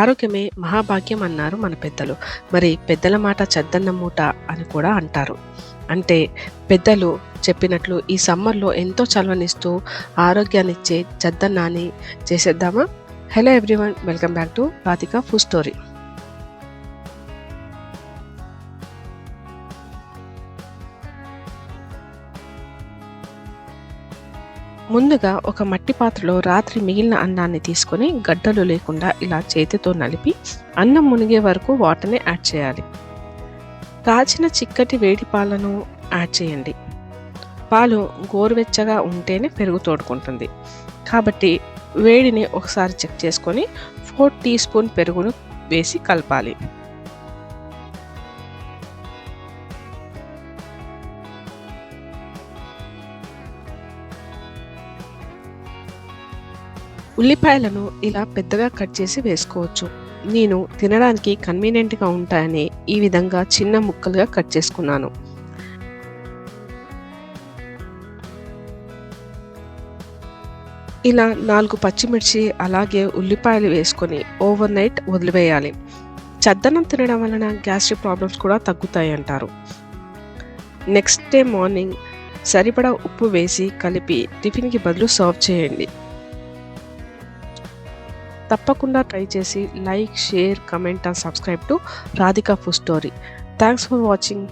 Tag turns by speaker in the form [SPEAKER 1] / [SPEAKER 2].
[SPEAKER 1] ఆరోగ్యమే మహాభాగ్యం అన్నారు మన పెద్దలు. మరి పెద్దల మాట చెద్దన్న మూట అని కూడా అంటారు. అంటే పెద్దలు చెప్పినట్లు ఈ సమ్మర్లో ఎంతో చలవనిస్తూ ఆరోగ్యాన్నిచ్చే చెద్దన్నాని చేసేద్దామా? Hello everyone welcome back to Radhika food story ముందుగా ఒక మట్టి పాత్రలో రాత్రి మిగిలిన అన్నాన్ని తీసుకొని గడ్డలు లేకుండా ఇలా చేతితో నలిపి అన్నం మునిగే వరకు వాటర్ని యాడ్ చేయాలి. కాచిన చిక్కటి వేడి పాలను యాడ్ చేయండి. పాలు గోరువెచ్చగా ఉంటేనే పెరుగు తోడుకుంటుంది. కాబట్టి వేడిని ఒకసారి చెక్ చేసుకొని ఫోర్ టీ స్పూన్ పెరుగును వేసి కలపాలి. ఉల్లిపాయలను ఇలా పెద్దగా కట్ చేసి వేసుకోవచ్చు. నేను తినడానికి కన్వీనియంట్గా ఉంటాయని ఈ విధంగా చిన్న ముక్కలుగా కట్ చేసుకున్నాను. ఇలా నాలుగు పచ్చిమిర్చి అలాగే ఉల్లిపాయలు వేసుకొని ఓవర్ నైట్ వదిలివేయాలి. చద్దనం తినడం వలన గ్యాస్ట్రిక్ ప్రాబ్లమ్స్ కూడా తగ్గుతాయి అంటారు నెక్స్ట్ డే మార్నింగ్ సరిపడా ఉప్పు వేసి కలిపి టిఫిన్కి బదులు సర్వ్ చేయండి. తప్పకుండా ట్రై చేసి like share comment and subscribe to Radhika food story thanks for watching